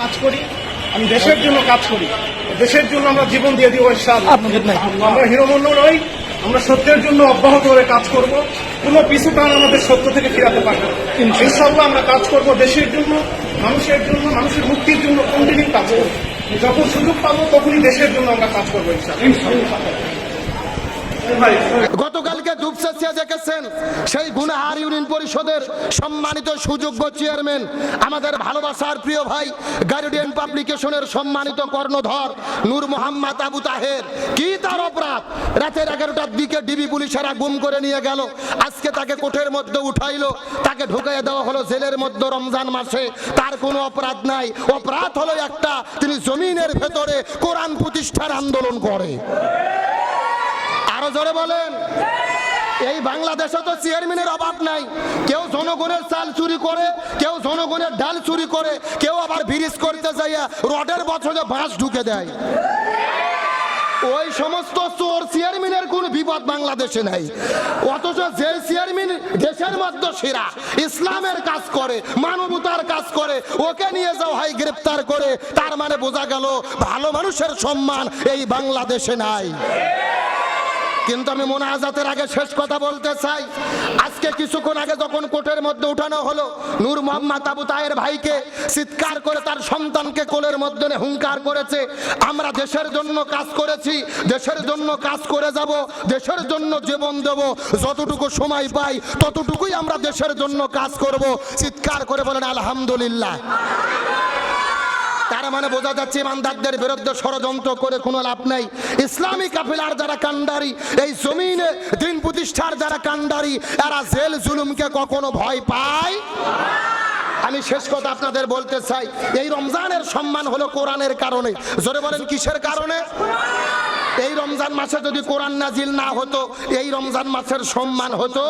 কাজ করি আমি দেশের জন্য কাজ করি। দেশের জন্য আমরা জীবন দিয়ে দিব আমরা হিরোমন্য নই আমরা সত্যের জন্য অব্যাহত করে কাজ করব। কোনো পিছু টান আমাদের সত্য থেকে ফিরাতে পারবে না। ইনশাআল্লাহ। আমরা কাজ করব দেশের জন্য মানুষের জন্য মানুষের মুক্তির জন্য কন্টিনিউ কাজ করব যখন সুযোগ পাবো তখনই দেশের জন্য আমরা কাজ করব ইনশাআল্লাহ। গতকালকে দুপসেসিয়া দেখেছেন সেই গুনাহার ইউনিয়ন পরিষদের সম্মানিত সুযোগ্য চেয়ারম্যান, আমাদের ভালোবাসার প্রিয় ভাই গার্ডিয়ান পাবলিকেশনের সম্মানিত কর্ণধর নূর মোহাম্মদ আবু তাহের। কি তার অপরাধ? রাতের এগারোটার দিকে ডিবি পুলিশেরা গুম করে নিয়ে গেল। আজকে তাকে কোঠের মধ্যে উঠাইলো। তাকে ঢুকাইয়ে দেওয়া হলো জেলের মধ্যে রমজান মাসে। তার কোনো অপরাধ নাই। অপরাধ হলো একটা, তিনি জমিনের ভেতরে কোরআন প্রতিষ্ঠার আন্দোলন করে। জোরে বলেন। এই বাংলাদেশে তো চেয়ারম্যানের অভাব নাই। কেউ জনগণের চাল চুরি করে, কেউ জনগণের ডাল চুরি করে, কেউ আবার ব্রিজ করতে যাইয়া রডের বছরে বাঁশ ঢুকে দেয়। ওই সমস্ত চোর চেয়ারম্যানের কোন বিপদ বাংলাদেশে নাই। অথচ যে চেয়ারম্যান দেশের মধ্যে সেরা, ইসলামের কাজ করে, মানবতার কাজ করে, ওকে নিয়ে যাও হয় গ্রেপ্তার করে, তার মানে বোঝা গেল ভালো মানুষের সম্মান এই বাংলাদেশে নাই। কিন্তু আমি মোনাজাতের আগে শেষ কথা বলতে চাই। আজকে কিছুক্ষণ আগে যখন কোর্টের মধ্যে উঠানো হলো, নূর মোহাম্মদ আবু তায়ের ভাইকে চিৎকার করে তার সন্তানকে কোলের মধ্যে হুঙ্কার করেছে, আমরা দেশের জন্য কাজ করেছি, দেশের জন্য কাজ করে যাব, দেশের জন্য জীবন দেব, যতটুকু সময় পাই, ততটুকুই আমরা দেশের জন্য কাজ করব, চিৎকার করে বলেন, আলহামদুলিল্লাহ। তার মানে বোঝা যাচ্ছে ইমানদারদের বিরুদ্ধে ষড়যন্ত্র করে কোনো লাভ নাই। ইসলামী কাফিলার যারা কান্ডারি এই জমিনে দিন প্রতিষ্ঠার যারা কান্ডারি এরা জেল জুলুমকে কখনো ভয় পায়? আমি শেষ কথা আপনাদের বলতে চাই, এই রমজানের সম্মান হলো কোরআনের কারণে। জোরে বলেন, কিসের কারণে? এই রমজান মাসে যদি কোরআন নাজিল না হতো, এই রমজান মাসের সম্মান হতো?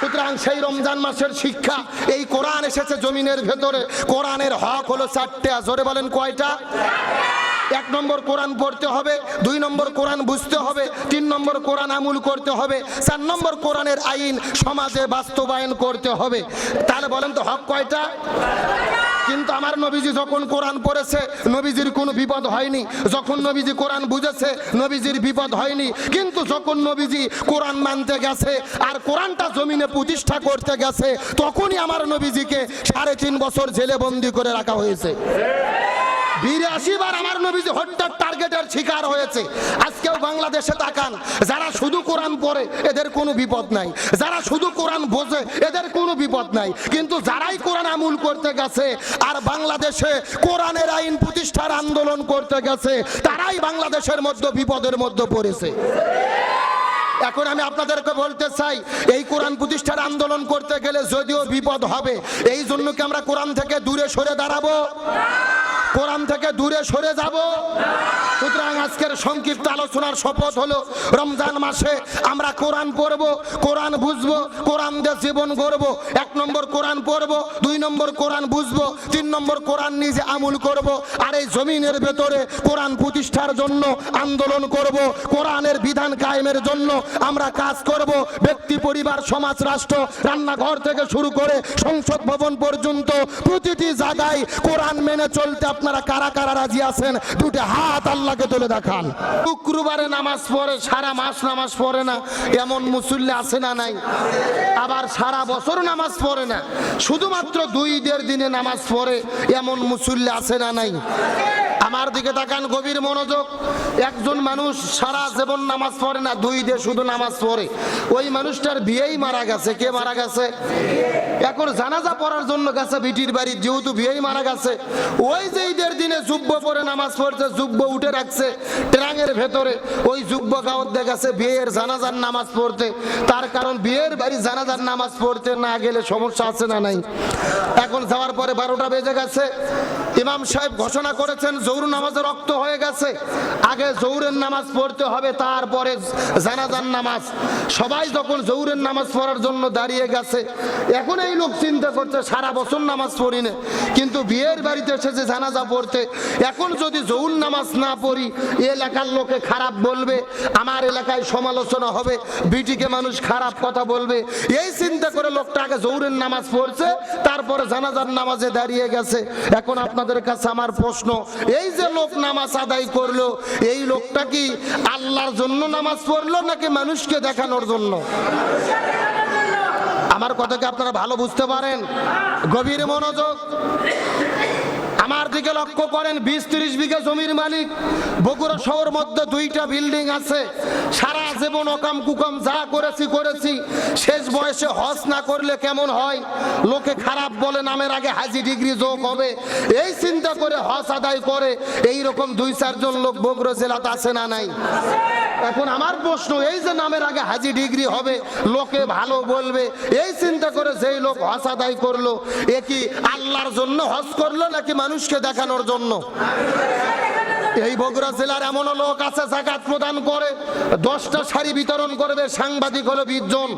সুতরাং সেই রমজান মাসের শিক্ষা, এই কোরআন এসেছে জমিনের ভেতরে। কোরআনের হক হলো চারটে, জোরে বলেন কয়টা? এক নম্বর কোরআন পড়তে হবে, দুই নম্বর কোরআন বুঝতে হবে, তিন নম্বর কোরআন আমুল করতে হবে, চার নম্বর কোরআনের আইন সমাজে বাস্তবায়ন করতে হবে। তাহলে বলেন তো হক কয়টা? কিন্তু আমার নবীজি যখন কোরআন পড়েছে, নবীজির কোনো বিপদ হয়নি। যখন নবীজি কোরআন বুঝেছে, নবীজির বিপদ হয়নি। কিন্তু যখন নবীজি কোরআন মানতে গেছে আর কোরআনটা জমিনে প্রতিষ্ঠা করতে গেছে, তখনই আমার নবীজিকে সাড়ে তিন বছর জেলে বন্দি করে রাখা হয়েছে। বিরাশি বার আমার নবীজি হত্যার টার্গেটের শিকার হয়েছে। আজকেও বাংলাদেশে তাকান, যারা শুধু কোরআন পড়ে, এদের কোনো বিপদ নাই। যারা শুধু কোরআন বোঝে, এদের কোনো বিপদ নাই। কিন্তু যারাই কোরআন আমুল করতে গেছে, আর বাংলাদেশে কোরআনের আইন প্রতিষ্ঠার আন্দোলন করতে গেছে, তারাই বাংলাদেশের মধ্যে বিপদের মধ্যে পড়েছে। এখন আমি আপনাদেরকে বলতে চাই, এই কোরআন প্রতিষ্ঠার আন্দোলন করতে গেলে যদিও বিপদ হবে, এই জন্য কি আমরা কোরআন থেকে দূরে সরে দাঁড়াবো? কোরআন থেকে দূরে সরে যাব। সুতরাং আজকের সংক্ষিপ্ত আলোচনার শপথ হলো, রমজান মাসে আমরা কোরআন পড়ব, কোরআন বুঝব, কোরআন দিয়ে জীবন গড়ব। এক নম্বর কোরআন পড়ব, দুই নম্বর কোরআন বুঝব, তিন নম্বর কোরআন নিজে আমুল করব, আর এই জমিনের ভেতরে কোরআন প্রতিষ্ঠার জন্য আন্দোলন করব, কোরআনের বিধান কায়েমের জন্য আমরা কাজ করব। ব্যক্তি, পরিবার, সমাজ, রাষ্ট্র, রান্নাঘর থেকে শুরু করে সংসদ ভবন পর্যন্ত প্রতিটি জায়গায় কোরআন মেনে চলতে আপনারা কারা কারা রাজি আছেন? দুটি হাত আল্লাহকে তুলে দেখান। শুক্রবারে নামাজ পড়ে, সারা মাস নামাজ পড়ে না। এমন মুসল্লি আছে না নাই? আবার সারা বছর নামাজ পড়ে না। শুধুমাত্র দুই দেড় দিনে নামাজ পড়ে, এমন মুসল্লি আছে না নাই? আমার দিকে তাকান, গভীর মনোযোগ। একজন মানুষ সারা জীবন নামাজ পড়ে না, দুই দিয়ে শুধু নামাজ পড়ে। ওই মানুষটার বিয়েই মারা গেছে। কে মারা গেছে? এখন জানাজা পড়ার জন্য গেছে বিটির বাড়ি, যেহেতু বিয়েই মারা গেছে। ওই যে ঈদের দিনে যুব্ব পরে নামাজ পড়ছে যুব্ব উঠে রাখছে, ট্রাঙের ভেতরে। ওই যুব্ব গাঁৱত গেছে, বিয়ের জানাজার নামাজ পড়তে। তার কারণ বিয়ের বাড়ি জানাজার নামাজ পড়তে না গেলে সমস্যা আছে না নাই। এখন যাওয়ার পরে বারোটা বেজে গেছে। ইমাম সাহেব ঘোষণা করেছেন জৌর নামাজে রক্ত হয়ে গেছে। আগে জৌরের নামাজ পড়তে হবে, তারপরে জানাজার নামাজ। সবাই যখন জৌরের নামাজ পড়ার জন্য দাঁড়িয়ে গেছে, এখন এই লোক চিন্তা করছে, সারা বছর নামাজ পড়ি না। কিন্তু বিয়ের বাড়িতে এসেছে জানাজা পড়তে, এখন যদি জৌন নামাজ না পড়ি এলাকার লোকে খারাপ বলবে, আমার এলাকায় সমালোচনা হবে, বিটিকে মানুষ খারাপ কথা বলবে। এই চিন্তা করে লোকটা আগে জৌরের নামাজ পড়ছে, তারপরে জানাজার নামাজে দাঁড়িয়ে গেছে। এখন আপনাদের কাছে আমার প্রশ্ন, এই যে লোক নামাজ আদায় করল, এই লোকটা কি আল্লাহর জন্য নামাজ পড়ল নাকি মানুষকে দেখানোর জন্য? আমার কথাকে আপনারা ভালো বুঝতে পারেন? গভীর মনোযোগ। আমার দিকে লক্ষ্য করেন, বিশ তিরিশ বিঘা জমির মালিক। বগুড়া শহর মধ্যে দুইটা বিল্ডিং আছে। সারা জীবন অকাম কুকাম যা করেছি করেছি। শেষ বয়সে হজ না করলে কেমন হয়? লোকে খারাপ বলে নামের আগে হাজি ডিগ্রি যোগ হবে। এই চিন্তা করে হজ আদায় করে। এই রকম দুই চারজন লোক বগুড়া জেলাতে আছে না নাই? এখন আমার প্রশ্ন, এই যে নামের আগে হাজি ডিগ্রি হবে, লোকে ভালো বলবে, এই চিন্তা করে যেই লোক হজ আদায় করল, এ কি আল্লাহর জন্য হজ করল নাকি মানুষকে দেখানোর জন্য? এই বগুড়া জেলার এমন লোক আছে, জাকাত প্রদান করে, দশটা শাড়ি বিতরণ করবে, সাংবাদিক হলো বিশজন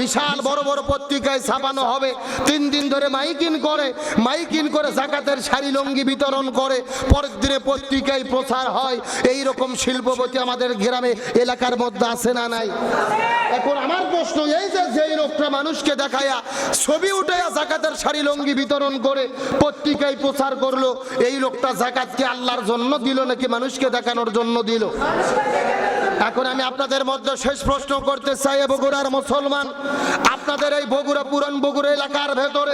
বিশাল বড় বড় পত্রিকায় ছাপানো হবে। তিন দিন ধরে মাইকিন করে মাইকিন করে জাকাতের শাড়ি লঙ্গি বিতরণ করে। পরের দিনে পত্রিকায় প্রচার হয় এই রকম শিল্পপতি আমাদের গ্রামে, এলাকার মধ্যে আছে না নাই? এখন আমার প্রশ্ন এই যে যেই লোকটা মানুষকে দেখায়া ছবি উঠাইয়া জাকাতের শাড়ি লঙ্গি বিতরণ করে পত্রিকায় প্রচার করল, এই লোকটা জাকাতকে আল্লাহর জন্য দিল নাকি মানুষকে দেখানোর জন্য দিল। এখন আমি আপনাদের মধ্যে শেষ প্রশ্ন করতে চাই বগুড়ার মুসলমান। আপনাদের এই বগুড়া, পুরান বগুড়া এলাকার ভেতরে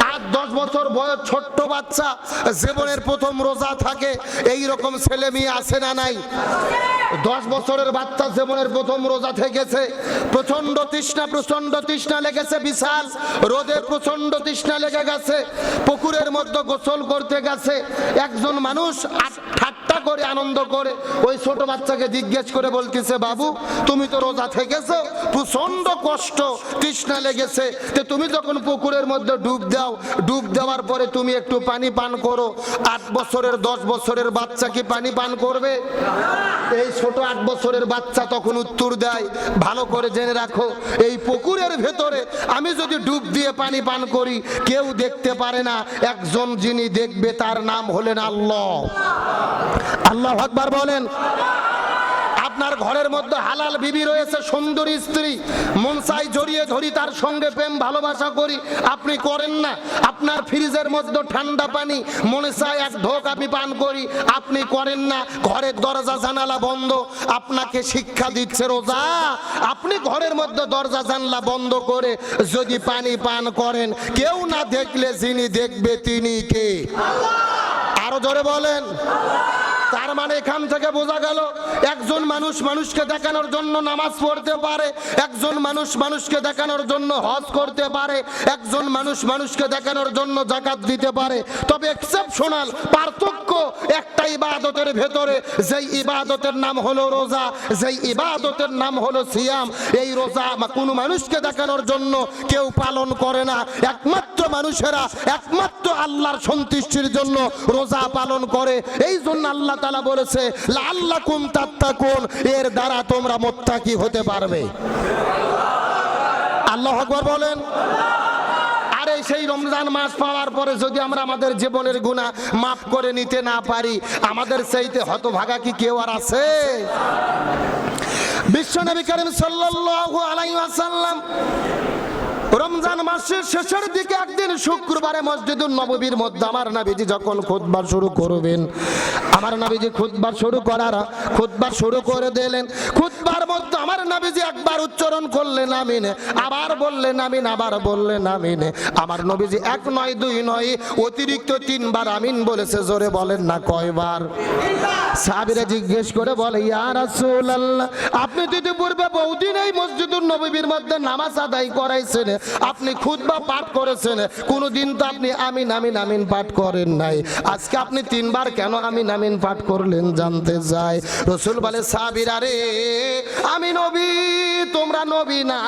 আট, দশ বছর বয়স ছোট্ট বাচ্চা, জীবনের প্রথম রোজা থাকে এই রকম ছেলে মেয়ে আছে না নাই? দশ বছরের বাচ্চা জীবনের প্রথম রোজা থেকেছে প্রচণ্ড তৃষ্ণা প্রচণ্ড তৃষ্ণা লেগেছে, বিশাল রোদে প্রচণ্ড তৃষ্ণা লেগে গেছে, পুকুরের মধ্যে গোসল করতে গেছে, একজন মানুষ আট- করে, আনন্দ করে। ওই ছোট বাচ্চাকে জিজ্ঞেস করে বলতেছে, বাবু, তুমি তো রোজা থেকেছো প্রচণ্ড কষ্ট, তৃষ্ণা লেগেছে। তো তুমি যখন পুকুরের মধ্যে ডুব দাও, ডুব দেওয়ার পরে তুমি একটু পানি পান করো। আট বছরের, দশ বছরের বাচ্চা কি পানি পান করবে? এই ছোট আট বছরের বাচ্চা তখন উত্তর দেয়, ভালো করে জেনে রাখো, এই পুকুরের ভেতরে আমি যদি ডুব দিয়ে পানি পান করি, কেউ দেখতে পারে না। একজন যিনি দেখবে তার নাম হলেন আল্লাহ। আল্লাহ আকবার বলেন, আপনার ঘরের মধ্যে হালাল বিবি রয়েছে, সুন্দরী স্ত্রী। মন চাই জড়িয়ে ধরি, তার সঙ্গে প্রেম, ভালোবাসা করি। আপনি করেন না। আপনার ফ্রিজের মধ্যে ঠান্ডা পানি মনে চায় এক ঢোক আমি পান করি। আপনি করেন না। ঘরের দরজা, জানালা বন্ধ। আপনাকে শিক্ষা দিচ্ছে রোজা। আপনি ঘরের মধ্যে দরজা, জানলা বন্ধ করে যদি পানি পান করেন, কেউ না দেখলে যিনি দেখবে তিনি কে? আরও জোরে বলেন। তার মানে এখান থেকে বোঝা গেল, একজন মানুষ মানুষকে দেখানোর জন্য নামাজ পড়তে পারে, একজন মানুষ মানুষকে দেখানোর জন্য হজ করতে পারে, একজন মানুষ মানুষকে দেখানোর জন্য জাকাত দিতে পারে। তবে এক্সেপশনাল পার্থক্য একটা ইবাদতের ভেতরে, যেই ইবাদতের নাম হলো রোজা, যেই ইবাদতের নাম হলো সিয়াম। এই রোজা কোনো মানুষকে দেখানোর জন্য কেউ পালন করে না। একমাত্র মানুষেরা একমাত্র আল্লাহর সন্তুষ্টির জন্য রোজা পালন করে। এই জন্য আল্লাহ তালা বলেছে আল্লাহ কুম তাত্তাকুন, এর দ্বারা তোমরা মোত্তাকি হতে পারবে। আল্লাহ আকবর বলেন। সেই রমজান মাস পাওয়ার পরে যদি আমরা আমাদের জীবনের গুণা মাফ করে নিতে না পারি, আমাদের সেইতে হতভাগা কি কেউ আর আছে? বিশ্বনবী করিম সাল্লাল্লাহু আলাইহি ওয়াসাল্লাম রমজান মাসের শেষের দিকে একদিন শুক্রবারে মসজিদুল নববীর মধ্যে আমার নাবিজি যখন খুতবা শুরু করবেন আমার নাবিজি খুদবার শুরু করার খুদবার শুরু করে দিলেন। খুতবার মধ্যে আমার নাবিজি একবার উচ্চারণ করলেন আমিন। আবার বললেন আমিন, আবার বললেন আমিন। আমার নবীজি এক নয়, দুই নয়, অতিরিক্ত তিনবার আমিন বলেছে, জোরে বলেন না কয়বার। সাহাবীরা জিজ্ঞেস করে বলে, ইয়া রাসূলুল্লাহ, আপনি যদি পূর্বে বহুদিন এই মসজিদুল নববীর মধ্যে নামাজ আদায় করাইছেন। আপনি খুতবা পাঠ করেছেন। কোনোদিন তো আপনি আমিন আমিন আমিন পাঠ করেন নাই। আজকে আপনি তিনবার কেন আমিন আমিন পাঠ করলেন, জানতে যায়, রসুল বলে, সাবিরা রে, আমি নবী, তোমরা নবী না।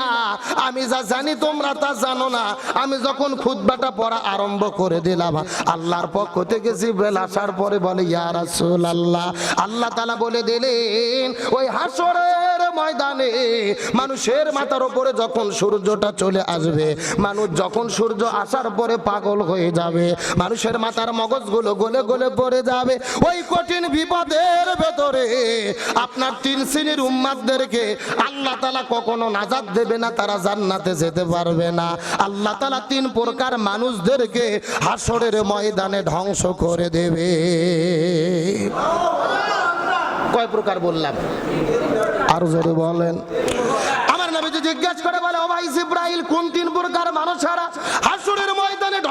আমি যা জানি তোমরা তা জানো না। আমি যখন খুতবাটা পড়া আরম্ভ করে দিলাম, আল্লাহর পক্ষ থেকে জিব্রাইল আসার পরে বলে, ইয়া রাসূল আল্লাহ আল্লাহ তাআলা বলে দিলেন, ওই হাসরের ময়দানে মানুষের মাথার উপরে যখন সূর্যটা চলে আসবে, মানুষ যখন সূর্য আসার পরে পাগল হয়ে যাবে, মানুষের মাথার মগজগুলো গলে গলে পড়ে যাবে। ওই কঠিন বিপদের ভেতরে আপনার তিন শ্রেণির উম্মাদদেরকে আল্লাহ তালা কখনো নাজাদ দেবে না, তারা জান্নাতে যেতে পারবে না। আল্লাহ তালা তিন প্রকার মানুষদেরকে হাসরের ময়দানে ধ্বংস করে দেবে। কয় প্রকার বললাম? আরও জোরে বলেন। আমার নবীজি জিজ্ঞাসা করে বলে, ও ভাই জিব্রাইল, কোন তিন প্রকার মানুষ ময়দানে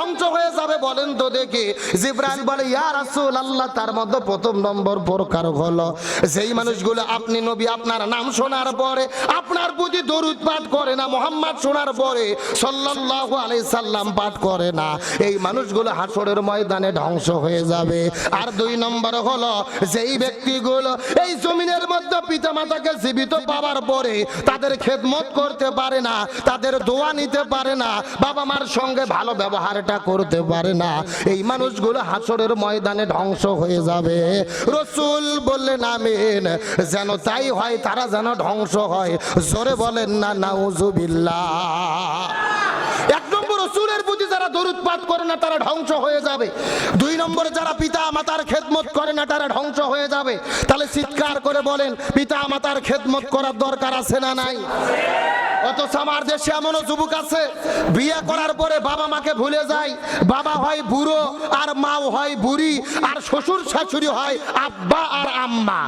ধ্বংস হয়ে যাবে বলেন তো দেখি। জিব্রাইল বলে, ইয়া রাসূল আল্লাহ তার মধ্যে প্রথম নম্বর প্রকার হলো। যেই মানুষগুলো আপনি নবী, আপনার নাম শোনার পরে, আপনার প্রতি দরুদ পাঠ করে না, মোহাম্মদ শোনার পরে সাল্লাল্লাহু আলাইহি সাল্লাম পাঠ করে না। এই মানুষগুলো হাসরের ময়দানে ধ্বংস হয়ে যাবে। আর দুই নম্বর হলো, যেই ব্যক্তিগুলো এই জমিনের মধ্যে পিতামাতাকে জীবিত পাওয়ার পরে তাদের খেদমত করতে পারে না, তাদের দোয়া নিতে পারে না, বাবা মার সঙ্গে ভালো ব্যবহারটা করতে পারে না। এই মানুষগুলো হাসরের ময়দানে ধ্বংস হয়ে যাবে। রসুল বললেন, আমিন। যেন তাই হয়, তারা যেন ধ্বংস হয়। জোরে বলেন না, নাউজুবিল্লাহ। এক রসুলের প্রতি যারা দরুদ পাঠ করে না, তারা ধ্বংস হয়ে যাবে। দুই নম্বরে যারা পিতা মাতার খেদমত করে না, তারা ধ্বংস হয়ে যাবে। তাহলে চিৎকার করে বলেন, পিতা মাতার খেদমত করার দরকার আছে না নাই? অথচ আমার দেশে এমনও যুবক আছে, বিয়ে করার পরে বাবা মাকে ভুলে যায়। বাবা হয় বুড়ো, আর মাও হয় বুড়ি, আর শ্বশুর শাশুড়ি হয় আব্বা আর আম্মা।